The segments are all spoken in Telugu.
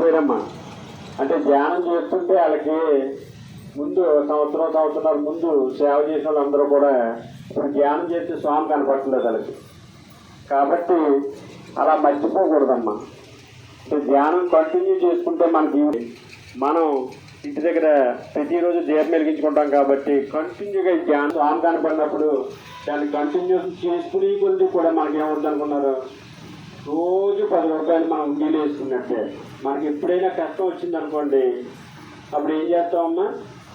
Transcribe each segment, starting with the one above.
మర్చిపోయారమ్మా అంటే ధ్యానం చేస్తుంటే వాళ్ళకి ముందు సంవత్సరం సంవత్సరాల ముందు సేవ చేసిన వాళ్ళందరూ కూడా ధ్యానం చేస్తే స్వామి కనపడట్లేదు వాళ్ళకి. కాబట్టి అలా మర్చిపోకూడదమ్మా. అంటే ధ్యానం కంటిన్యూ చేసుకుంటే మనకి మనం ఇంటి దగ్గర ప్రతిరోజు దీపం వెలిగించుకుంటాం కాబట్టి కంటిన్యూగా ధ్యానం స్వామి కనపడినప్పుడు దాన్ని కంటిన్యూ చేసుకుని కొద్ది కూడా మనకేమవుతుంది అనుకున్నారు రోజు పది రూపాయలు మనం ఉండీలు వేసుకున్నట్టే మనకి ఎప్పుడైనా కష్టం వచ్చిందనుకోండి అప్పుడు ఏం చేస్తామమ్మా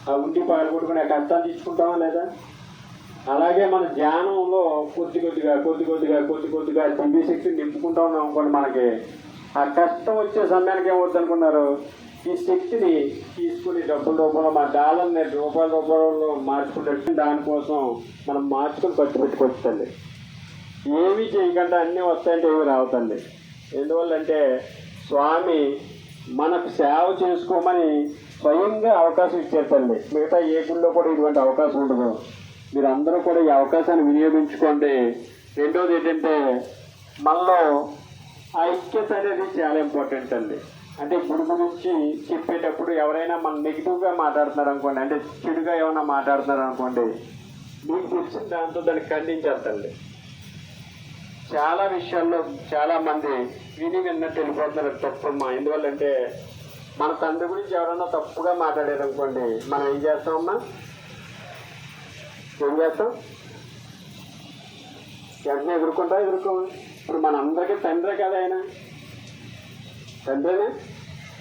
ఆ ఉండి పాలు కొట్టుకుని ఆ కష్టాన్ని తీసుకుంటామా లేదా? అలాగే మన ధ్యానంలో కొద్ది కొద్దిగా కొద్ది కొద్దిగా కొద్ది కొద్దిగా దివ్య శక్తిని నింపుకుంటా ఉన్నాం అనుకోండి మనకి. ఆ కష్టం వచ్చే సమయానికి ఏమవుతుంది అనుకున్నారు? ఈ శక్తిని తీసుకుని డబ్బుల రూపంలో మా డాలర్ని రూపాయల రూపంలో మార్చుకున్నట్టు దానికోసం మనం మార్చుకుని ఖర్చు పెట్టుకొచ్చండి ఏమీ చేయకుండా అన్నీ వస్తాయంటే ఏమి రావుతండి ఎందువల్లంటే స్వామి మనకు సేవ చేసుకోమని స్వయంగా అవకాశం ఇచ్చారు తల్లి మిగతా ఏ గుళ్ళో కూడా ఇటువంటి అవకాశం ఉండదు. మీరు అందరూ కూడా ఈ అవకాశాన్ని వినియోగించుకోండి. రెండోది ఏంటంటే మనలో ఐక్యత అనేది చాలా ఇంపార్టెంట్ అండి. అంటే గుడి గురించి చెప్పేటప్పుడు ఎవరైనా మన నెగిటివ్గా మాట్లాడుతున్నారు అనుకోండి అంటే చెడుగా ఏమైనా మాట్లాడుతున్నారు అనుకోండి మీకు తెలిసిన దాంతో దాన్ని ఖండించేస్తండి చాలా విషయాల్లో చాలా మంది విని విన్నట్టు వెళ్ళిపోతున్నారు తప్పమ్మా ఎందువల్లంటే మన తండ్రి గురించి ఎవరైనా తప్పుగా మాట్లాడారు అనుకోండి మనం ఏం చేస్తామమ్మా ఏం చేస్తాం? వెంటనే ఎదుర్కొంటా ఎదుర్కోము? ఇప్పుడు మన అందరికీ తండ్రే కదా ఆయన. తండ్రేనే?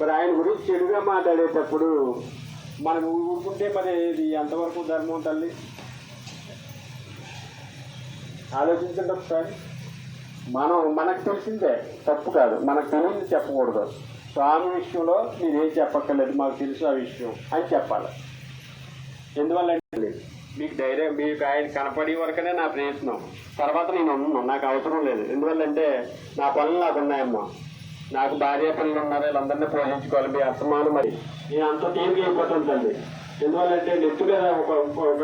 మరి ఆయన గురించి చెడుగా మాట్లాడేటప్పుడు మనం ఊరుకుంటే మరి ఇది ఎంతవరకు ధర్మం తల్లి? ఆలోచించండి ఒకసారి. మనం మనకు తెలిసిందే తప్పు కాదు. మనకు తెలియదు చెప్పకూడదు. స్వామి విషయంలో మీరేం చెప్పక్కర్లేదు మాకు తెలుసు ఆ విషయం అని చెప్పాలి. ఎందువల్ల మీకు ధైర్యం మీకు ఆయన కనపడే వరకనే నా ప్రయత్నం. తర్వాత నేను ఉన్నాను నాకు అవసరం లేదు. ఎందువల్లంటే నా పనులు నాకు ఉన్నాయమ్మా. నాకు భార్య పిల్లలు ఉన్నారు వీళ్ళందరినీ పోషించుకోవాలి. మీ అసమానం మరి. నేను అంత తీరిక అయిపోతాను ఎందువల్లంటే నెత్తి మీద ఒక ఒక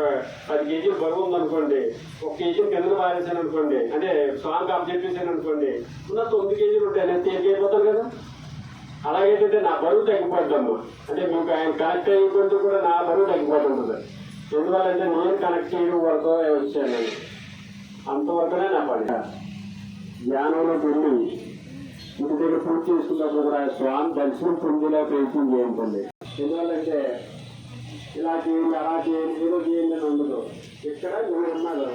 పది కేజీలు బరువు ఉందనుకోండి ఒక కేజీ కింద పారేసాను అనుకోండి అంటే స్వామి అబ్జెక్ట్ చేశాను అనుకోండి ఉన్న తొమ్మిది కేజీలు ఉంటాయి నేను తేలికైపోతాను కదా. అలాగేంటంటే నా బరువు తగ్గిపోద్దమ్మా అంటే మీకు ఆయన కనెక్ట్ అయిపోతే కూడా నా బరువు తగ్గిపోతుంటుంది. ఎందువల్లంటే నేను కనెక్ట్ చేయడం వరకు వచ్చాను అంతవరకునే నా పని. ధ్యానంలో వెళ్ళి ఇంటి దగ్గర పూజ చేసుకున్నప్పుడు కూడా స్వామి దర్శనం పొందేలా ప్రయత్నం చేయండి. ఎందువల్లంటే ఇలా చేయండి అలా చేయండి ఏదో చేయండి అని ఉండదు. ఇక్కడ మీరు ఉన్నారు?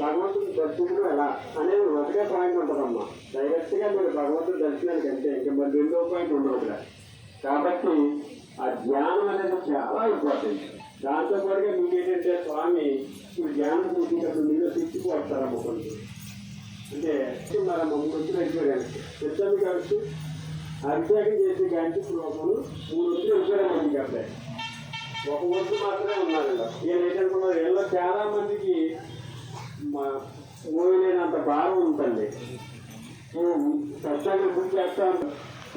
భగవంతుని దర్శించడం ఎలా? అనేది ఒకటే పాయింట్ ఉంటుందమ్మా. డైరెక్ట్గా మీరు భగవంతుని దర్శనానికి అంటే ఇంకా మరి రెండో పాయింట్ ఉండదు ఇక్కడ కాబట్టి ఆ ధ్యానం అనేది చాలా ఇంపార్టెంట్ దాంతో పాటుగా మీకు ఏంటంటే స్వామి మీరు ధ్యానం చేసేటప్పుడు మీరు తెచ్చిపోతారమ్మ కొంచెం అంటే ఉన్నారమ్మ మూడు వచ్చిన అయిపోయాను చెప్తాను కాబట్టి అభిషేకం చేసే గాంచి శ్లోకములు మూడు వచ్చిన అయిపోయారు మందికి కాబట్టి ఒక ఒడ్డు మాత్రమే ఉన్నారు ఇలా నేను ఏంటనుకున్నారు వీళ్ళలో చాలా మందికి మా లేనంత భారం ఉంటుంది సత్యాన్ని గుర్తు చేస్తాను.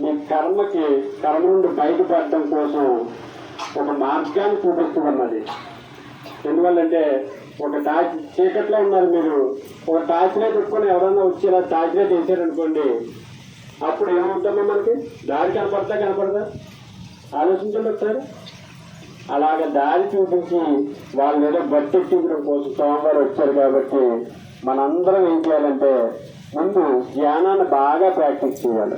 నేను కర్మకి కర్మ నుండి బయటపడటం కోసం ఒక మార్గాన్ని చూపిస్తున్నది. ఎందువల్లంటే ఒక టార్చ్ చీకట్లో ఉన్నారు మీరు. ఒక టార్చ్ లైట్ పెట్టుకొని ఎవరన్నా వచ్చి ఇలా టార్చ్ లైట్ వేసారనుకోండి అప్పుడు ఏమవుతుందో మనకి? దారి కనపడతా కనపడదా? ఆలోచించండి ఒకసారి. అలాగ దారి చూపించి వాళ్ళ మీద బట్టెక్కించడం కోసం స్వామివారు వచ్చారు కాబట్టి మనందరం ఏం చేయాలంటే ముందు ధ్యానాన్ని బాగా ప్రాక్టీస్ చేయాలి.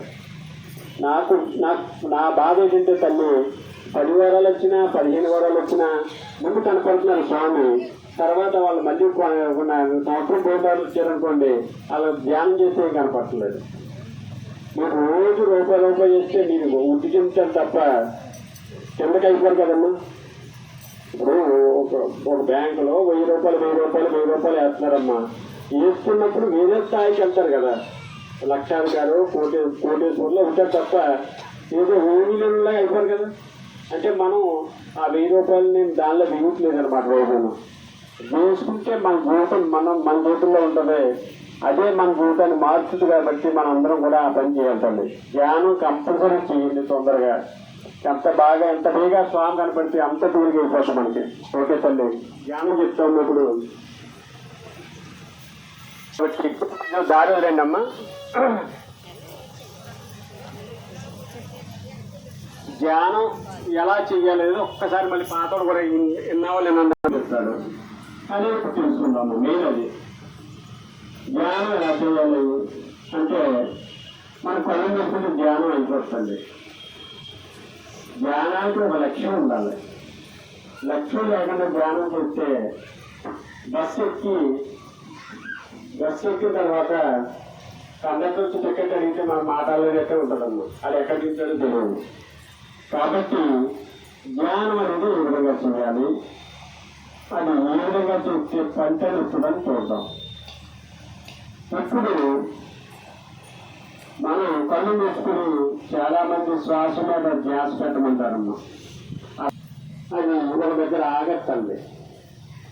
నాకు నాకు నా బాధ ఏంటంటే తల్లి పది వారాలు వచ్చినా పదిహేను వారాలు వచ్చినా ముందు కనపడుతున్నారు స్వామి. తర్వాత వాళ్ళు మళ్ళీ సంవత్సరం పోయిన వచ్చారనుకోండి వాళ్ళు ధ్యానం చేస్తే కనపడట్లేదు. మీరు రోజు రూపాయి రూపాయి చేస్తే నేను ఉట్టి చెందుతాను తప్ప కిందకి అయిపోరు కదమ్మా. ఇప్పుడు ఒక బ్యాంకులో వెయ్యి రూపాయలు వెయ్యి రూపాయలు వెయ్యి రూపాయలు వేస్తున్నారమ్మా. వేస్తున్నప్పుడు వేరే స్థాయికి వెళ్తారు కదా. లక్షాధికారు కోటి కోటేశ్వర్లో ఉంటారు తప్ప ఏదో ఊరిలో వెళ్తారు కదా. అంటే మనం ఆ వెయ్యి రూపాయలు నేను దానిలో వేయట్లేదు అనమాట రోజును వేసుకుంటే మన జీవితం మనం మన జీవితంలో ఉంటుంది. అదే మన జీవితాన్ని మార్చుతుంది కాబట్టి మనందరం కూడా ఆ పని చేయాలి ధ్యానం కంపల్సరీ చేయండి తొందరగా. ఎంత బాగా ఎంత బేగా స్వామి కనపడితే అంత దూరం వెళ్ళిపోతాం మనకి. ఓకే తల్లి. ధ్యానం చెప్తా ఉన్నప్పుడు దారి రండి అమ్మా ధ్యానం ఎలా చెయ్యాలి ఒక్కసారి మళ్ళీ పాతోడు కూడా ఎన్నావాళ్ళు ఏమన్నా చెప్తాడు. అని ఇప్పుడు తెలుసుకుందాము మెయిన్ అది. ధ్యానం ఎలా చేయాలి? అంటే మన కళ్ళు చేసుకుంటే ధ్యానం అయిపోతుంది. ధ్యానానికి ఒక లక్ష్యం ఉండాలి. లక్ష్యం లేకుండా ధ్యానం చేస్తే బస్సు ఎక్కి బస్సు ఎక్కిన తర్వాత కండక్టర్ వచ్చి టికెట్ అడిగితే మనం మాట్లాడలేదైతే ఉంటుందమ్మా? అది ఎక్కడి నుంచో తెలియదు. కాబట్టి జ్ఞానం అనేది ఏ విధంగా చేయాలి? అది ఏ విధంగా చేస్తే పంటలు ఇస్తుందని చూద్దాం. ఇప్పుడు మనం కళ్ళు మూసుకుని చాలా మంది శ్వాస మీద ధ్యాస పెట్టమంటారమ్మా. అది ఒక దగ్గర ఆగట్టండి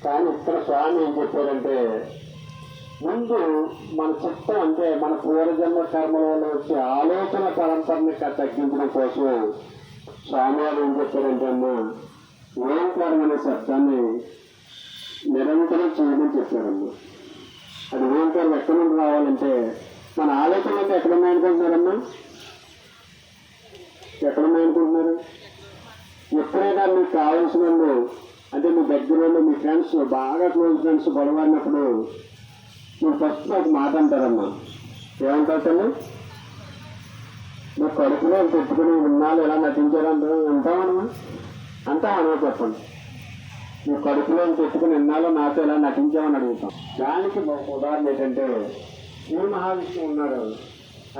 కానీ ఇక్కడ స్వామి ఏం చెప్పారంటే ముందు మన చిత్తం అంటే మన పూర్వజన్మ కర్మల వల్ల వచ్చే ఆలోచన పరంపరని తగ్గించడం కోసం స్వామి వారు ఏం చెప్పారంటే అమ్మా ఓంకారం అనే శబ్దాన్ని నిరంతరం చేయమని చెప్పారమ్మా. అది ఓంకారం ఎక్కడి నుండి రావాలంటే మన ఆలోచనలు అంటే ఎక్కడ ఉన్నాయనుకుంటున్నారమ్మా ఎక్కడ ఉన్నాయనుకుంటున్నారు ఎప్పుడైనా మీకు కావాల్సిన వాళ్ళు అంటే మీ దగ్గర మీ ఫ్రెండ్స్ బాగా క్లోజ్ ఫ్రెండ్స్ గొడవడినప్పుడు మీరు ఫస్ట్ నాకు మాట అంటారమ్మా. ఏమంటారు తల్లి? మీ కడుపులో పెట్టుకుని ఉన్నాళ్ళు ఎలా నటించారంటారు అంటామనమా అంటామనమా చెప్పండి. మీ కడుపులో పెట్టుకుని ఎన్నాళ్ళు నాతో ఎలా నటించామని అడుగుతాం. దానికి ఉదాహరణ ఏంటంటే శ్రీ మహావిష్ణువు ఉన్నారు.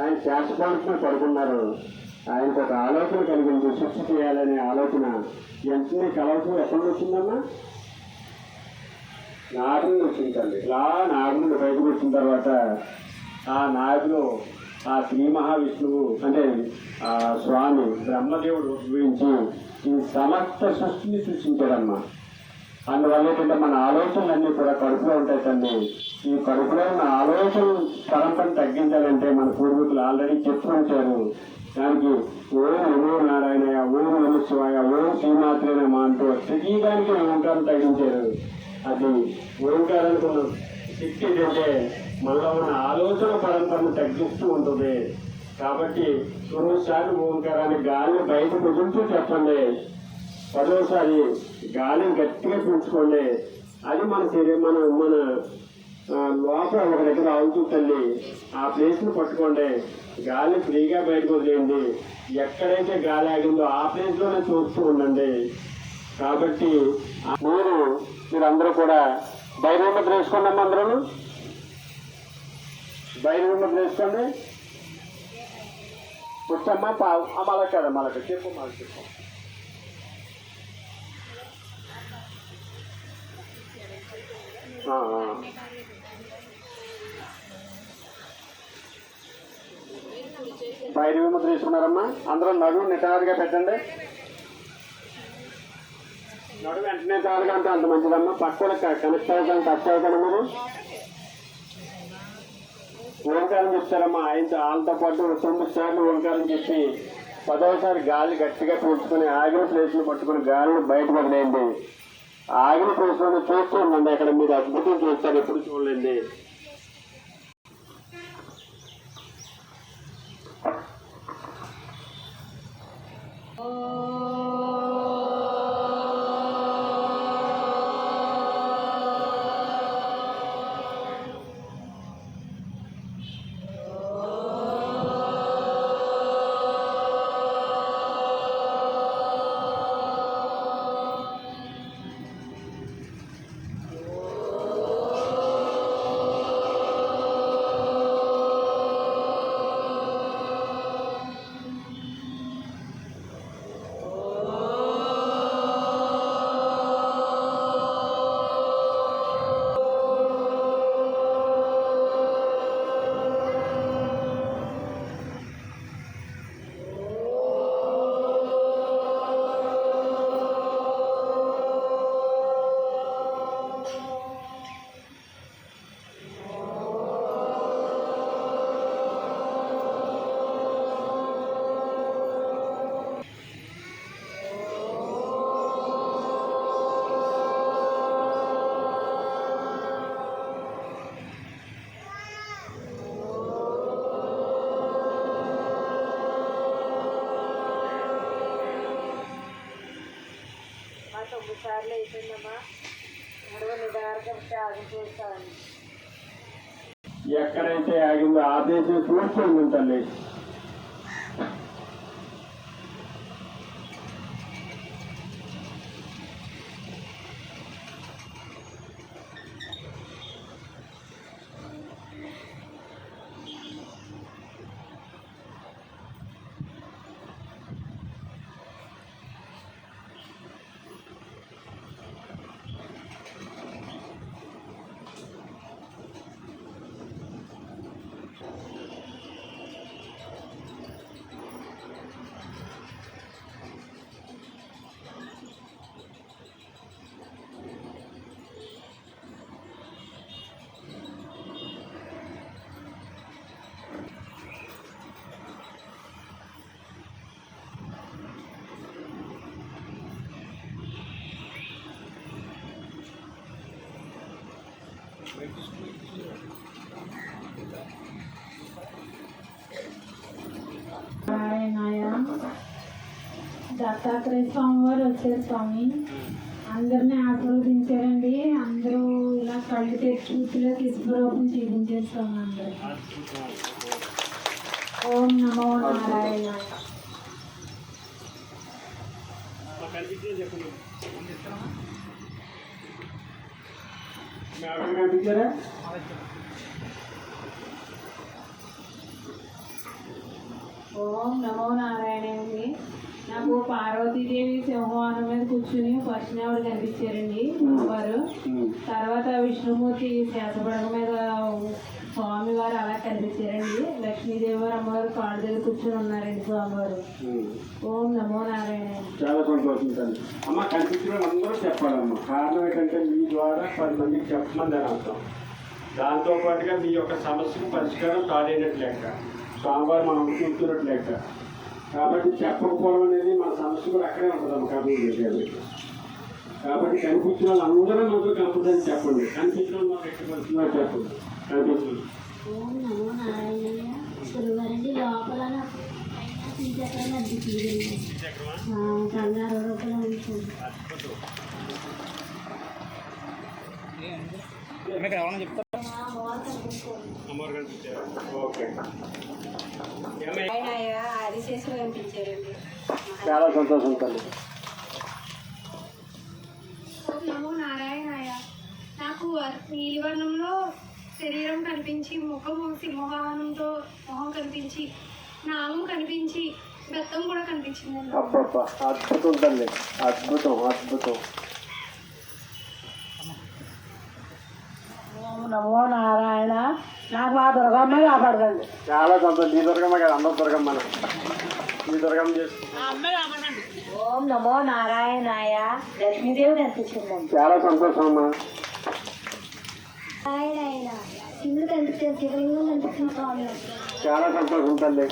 ఆయన శాశ్వతానికి పడుకున్నారు. ఆయనకు ఒక ఆలోచన కలిగింది. సృష్టి చేయాలనే ఆలోచన వెంటనే కలవటం ఎక్కడి వచ్చిందమ్మా? నాడు వచ్చింది తల్లి ఇలా నాడు నుండి బయటకు వచ్చిన తర్వాత ఆ నాడులో ఆ శ్రీ మహావిష్ణువు అంటే ఆ స్వామి బ్రహ్మదేవుడు ఉద్భవించి ఈ సమస్త సృష్టిని సృష్టించాడమ్మా. అందువల్ల ఏంటంటే మన ఆలోచనలన్నీ కూడా కడుపులో ఉంటాయి తల్లి. ఈ పరిపూర్ణ ఆలోచన పరంపరను తగ్గించాలంటే మన పూర్వీకులు ఆల్రెడీ చెప్తూ ఉంటారు దానికి ఓం నమో నారాయణ ఓం నమ శివాయ ఓం శ్రీమాత్రే నమ అంటూ ప్రతిదానికి ఓంకారం తగ్గించారు. అది ఓంకారానికి మనం శక్తి ఏంటంటే మనలో ఉన్న ఆలోచన పరంపరను తగ్గిస్తూ ఉంటుంది. కాబట్టి రెండుసార్లు ఓంకారాన్ని గాలిని బయట వదులుతూ చెప్పండి. పదోసారి గాలిని గట్టిగా పెంచుకోండి అది మన శరీరం మన మన లోపల ఒక దగ్గర ఆవుతూ తల్లి ఆ ప్లేస్ను పట్టుకోండి. గాలి ఫ్రీగా బయటకు వదిలేయండి. ఎక్కడైతే గాలి ఆగిందో ఆ ప్లేస్లోనే చూస్తూ ఉండండి. కాబట్టి ఆ- మీరు మీరందరూ కూడా బయట తెలుసుకోండి వేసుకోండి అందరూ బయట తెలుసుకోండి పుట్టమ్మ పా మళ్ళా కదా చెప్పు మళ్ళీ చెప్పు ఆ, ఆ. బయట ముద్ర తీసుకున్నారమ్మా. అందరూ నడువు నిటారుగా పెట్టండి. నడువు వెంటనే చాలుగా అంటే అంత మంచిదమ్మా. పక్కన కనెక్ట్ అవుతాను టచ్ అవుతాను మీరు. ఉరకారం చెప్తారమ్మా ఆయన వాళ్ళతో పాటు తొమ్మిది సార్లు ఉరకారం చెప్పి పదవసారి గాలి గట్టిగా పీల్చుకొని ఆగిన ప్లేస్లో పట్టుకుని గాలిని బయట పడలేండి ఆగిన ప్లేస్లో చూస్తూ ఉండండి. అక్కడ మీరు అద్భుతం చూస్తారు. ఎప్పుడు చూడలేండి. మా తొమ్మిది సార్లు అయిపోయిందమ్మా. మూడవ నిదారకం త్యాగం చేస్తాను. ఎక్కడైతే ఆగిందో ఆ దేశం చూస్తుంది తల్లి. దత్తాత్రేయ స్వామి వారు వచ్చారు స్వామి. అందరిని ఆశీర్వదించారండి. అందరూ ఇలా కళ్ళు తెచ్చి పూర్తిగా తీసుకురావడం చూపించారు స్వామి అందరూ. ఓం నమో నారాయణ. కనిపించారా ఓం నమో నారాయణండి నాకు పార్వతీదేవి సింహవానం మీద కూర్చుని ఫస్ట్ ఆవిడ కనిపించారండి. వారు. తర్వాత విష్ణుమూర్తి శాసపడక మీద స్వామి వారు అలా కనిపించారండి. లక్ష్మీదేవి వారు అమ్మవారు కాళ్ళ దగ్గర కూర్చొని ఉన్నారండి స్వామివారు. ఓం నమో నారాయణ చాలా సంతోషం తల్లి అమ్మ కనిపించిన అందరూ చెప్పాలమ్మా. కారణం ఏంటంటే మీ ద్వారా పది మందికి చెప్పమని అర్థం. దాంతో పాటుగా మీ యొక్క సమస్యకు పరిష్కారం తాడైనట్టు లెక్క స్వామివారు మనం చూస్తున్నట్టు లెక్క కాబట్టి చెప్పకపోవడం అనేది మన సమస్య కూడా అక్కడే ఉంటుందమ్మ కాబట్టి కాబట్టి కనిపించిన వాళ్ళందరూ మనకు కనిపించని చెప్పండి. కనిపించిన వాళ్ళు ఎక్కడ చెప్పండి. ఓం నమో నారాయణ లోపల నాకు కంగారు రూపంలో ఉంటుంది అమ్మవారు కనిపించారు ఓకే చాలా సంతోషం తల్లి. నమో నారాయణాయ నాకు నీలివర్ణంలో శరీరం కనిపించి ముఖము సింహవాహనంతో మొహం కనిపించి నామం కనిపించి బెత్తం కూడా కనిపించిందండి. అబ్బబ్బా అద్భుతం తల్లి. అద్భుతం అద్భుతం. ఓం నమో నారాయణ. నాకు మా దుర్గమ్మ కాపాడదండి. చాలా సంతోషం. ఈ దుర్గమ్మ కదా అందరు దుర్గమ్మ ఈ దుర్గమ్మ చేసి ఓం నమో నారాయణాయ. లక్ష్మీదేవి కనిపించిందండి. చాలా సంతోషం అమ్మా. చాలా సంతోషం తల్లి.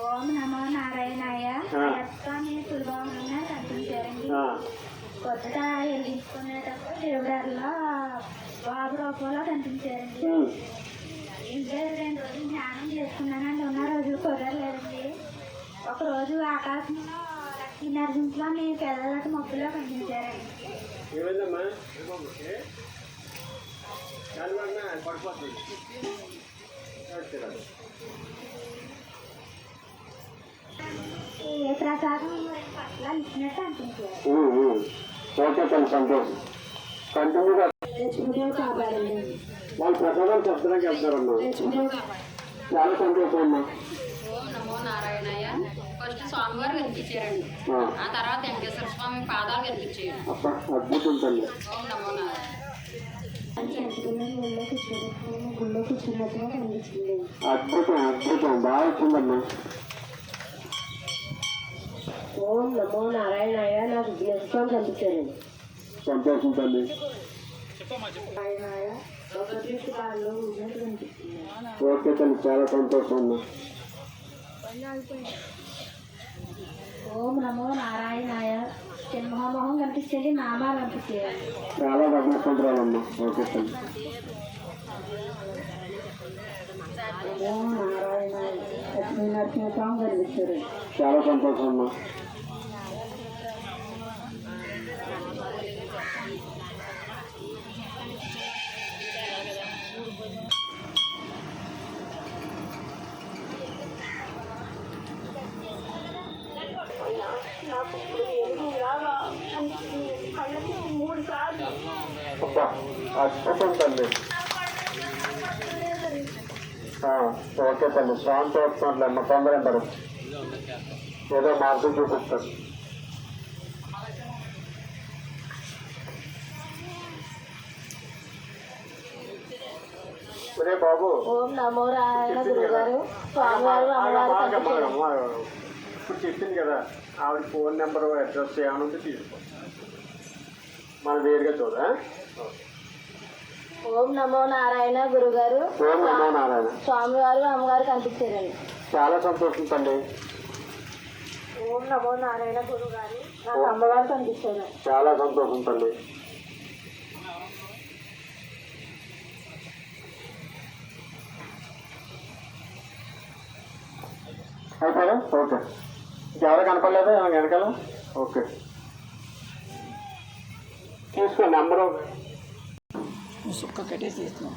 ఓం నమో నారాయణాయ. ఆ. స్వామి సులభంగా కనిపించారండి. కొత్తగా వెలిగించుకునేటప్పుడు దేవుడారిలో బాబు రూపంలో కనిపించారండి. ఇంకా రెండు రోజులు ధ్యానం చేసుకున్నానండి. ఉన్న రోజు కుదరలేదండి. ఒక రోజు ఆకాశంలో లక్ష్మీ నరసింహలో మీ పిల్లలకి మబ్బులో కనిపించారండి. తల్లి సంతోషం కంటిన్యూగా లక్ష్మీదేవి కాపాడండి వాళ్ళు ప్రసాదాలు చెప్పడానికి వెళ్తారమ్మా లక్ష్మీదేవి చాలా సంతోషం అమ్మా ఓం నమో నారాయణయ్య ఫస్ట్ స్వామివారు కనిపించారండి ఆ, ఆ తర్వాత వెంకటేశ్వర స్వామి పాదాలు కనిపించాయి అబ్బా అద్భుతం తల్లి. ఓం నమో నారాయణ. అద్భుతం అద్భుతం. బాగా వచ్చిందమ్మా ఓం నమో నారాయణాయ. నాకు విఘ్నేశ్వరం కనిపించారండి సంతోషం. తల్లి. ఓకే తల్లి చాలా సంతోషం అమ్మా. ఓం నమో నారాయణాయ. సింహమోహం కనిపించేది నామాలు కనిపించేది చాలా భగ్నస్తంత్రాలమ్మా ఓకే తల్లి ఓం నారాయణాయ లక్ష్మీ నరసింహస్వామి కనిపించారండి చాలా సంతోషం అమ్మా. ఓకే తల్లి స్వామి చూస్తున్నట్లే అమ్మ తొందర పడు. ఏదో మార్గం చూపిస్తాడు బాబు. ఓం నమో నారాయణ గురుగారు. స్వామివారు అమ్మవారు ఆగమ్మా, కనిపించారు ఆగమ్మా. ఇప్పుడు చెప్పింది కదా ఆవిడ ఫోన్ నెంబర్ అడ్రస్ ఏమైనా ఉంటే తీసుకో. మనం వేరుగా చూడ ఓం నమో నారాయణ గురుగారు. ఓం నమో నారాయణ. స్వామివారు అమ్మగారు కనిపించారండి. చాలా సంతోషం తల్లి ఓం నమో నారాయణ గురుగారు. నాకు అమ్మవారు కనిపించారు. చాలా సంతోషం తల్లి అయిపోయా ఓకే. ఇంకెవరు కనపడలేదా? ఏమైనా వెనకాల? ఓకే. తీసుకో నెంబరు సుక్క కట్టేసి ఇస్తున్నాం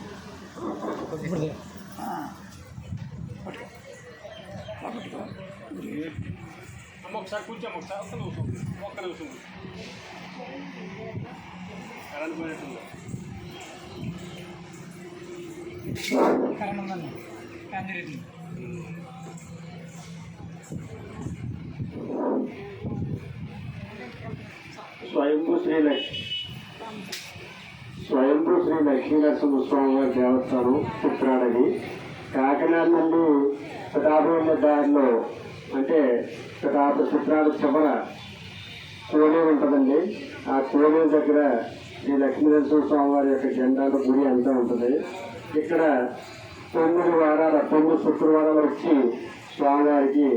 అమ్మ ఒకసారి కూర్చోమ్మ ఒకసారి ఒక్క నిమిషం ఒక్క నిమిషం కరెంట్ పోయినట్టుంది కరెంట్ ఉందండి స్వయంభూ లక్ష్మి స్వయంభూ శ్రీ లక్ష్మీ నరసింహస్వామి వారి దేవస్థానం చిత్రాడది కాకినాడ నుండి పిఠాపురం దారిలో అంటే పిఠాప చిత్రాడ చివర కోనే ఉంటుందండి. ఆ కోనే దగ్గర శ్రీ లక్ష్మీ నరసింహస్వామి వారి యొక్క జెండాల గుడి అంతా ఉంటుంది. ఇక్కడ తొమ్మిది వారాల తొమ్మిది శుక్రవారాలు వచ్చి స్వామివారికి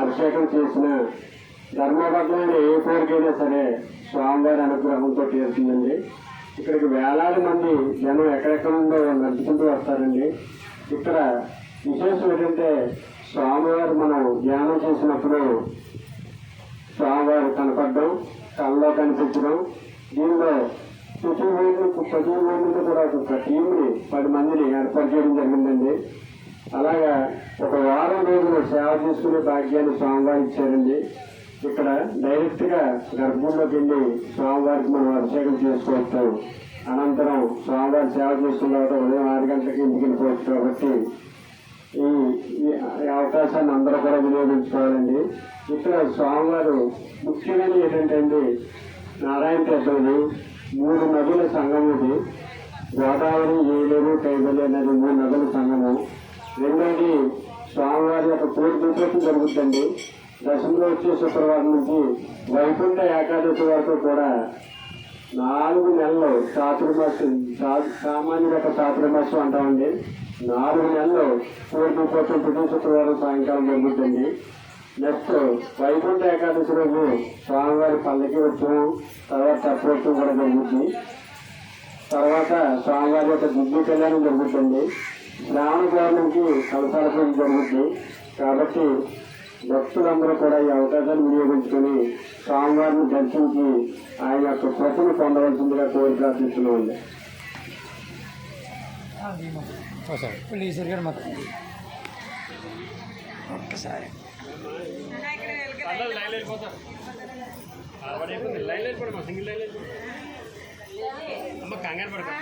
అభిషేకం చేసిన ధర్మబద్ధమైన ఏ కోరికైనా సరే స్వామివారి అనుగ్రహంతో తీరుతుందండి. ఇక్కడికి వేలాది మంది జనం ఎక్కడెక్కడ నుండో నడుచుకుంటూ వస్తారండి. ఇక్కడ విశేషం ఏంటంటే స్వామివారు మనం ధ్యానం చేసినప్పుడు స్వామివారు కనపడడం కళ్ళలో కనిపించడం దీనిలో ప్రతి ఊరి ప్రతి ఊరిని కూడా ఒక టీంని పది మందిని ఏర్పాటు చేయడం జరిగిందండి. అలాగా ఒక వారం రోజులు సేవ చేసుకునే భాగ్యాన్ని స్వామివారు ఇచ్చారండి. ఇక్కడ డైరెక్ట్గా గర్భంలోకి వెళ్ళి స్వామివారికి మనం అభిషేకం చేసుకోవచ్చు. అనంతరం స్వామివారి సేవ చేసుకున్న తర్వాత ఉదయం ఆరు గంటలకి ఇంటికి వెళ్ళిపోవచ్చు కాబట్టి ఈ ఈ అవకాశాన్ని అందరూ కూడా వినియోగించుకోవాలండి. ఇక్కడ స్వామివారు ముఖ్యమైన ఏంటంటే అండి నారాయణ తీర్థంది మూడు నదుల సంఘం ఇది. గోదావరి ఏలూరు కైబలి అనేది మూడు నదుల సంఘము. రెండోది స్వామివారి యొక్క కోటి జరుగుతుంది దశంలో వచ్చే శుక్రవారం నుంచి వైకుంఠ ఏకాదశి వరకు కూడా నాలుగు నెలలు చాతుర్మాసం చా- సామాన్యుల యొక్క చాతుర్మాసం అంటామండి. నాలుగు నెలలు పూర్తి కోసం ప్రతి శుక్రవారం సాయంకాలం జరుగుతుంది. నెక్స్ట్ వైకుంఠ ఏకాదశి రోజు స్వామివారి పల్లకి ఉత్సవం తర్వాత తత్వోత్సవం కూడా జరుగుతుంది. తర్వాత స్వామివారి యొక్క దిగ్గు కళ్యాణం జరుగుతుంది. శ్రావణ పౌర్ణమికి కలసాల పూజ జరుగుతుంది. కాబట్టి భక్తులందరూ కూడా ఈ అవకాశాన్ని వినియోగించుకుని స్వామివారిని దర్శించి ఆయన యొక్క కృపను పొందవలసిందిగా కోరి ప్రార్థిస్తున్నామండి. ఇప్పుడు ఈశ్వర్ అమ్మ కంగారు పడతాం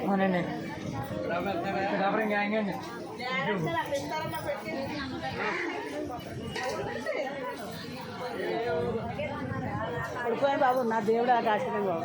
అవునండి. పిఠాపురం గ్యాంగ్ అండి. పడిపోయాను బాబు నా దేవుడు ఆకాశం బాబు.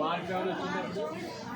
మార్గంలో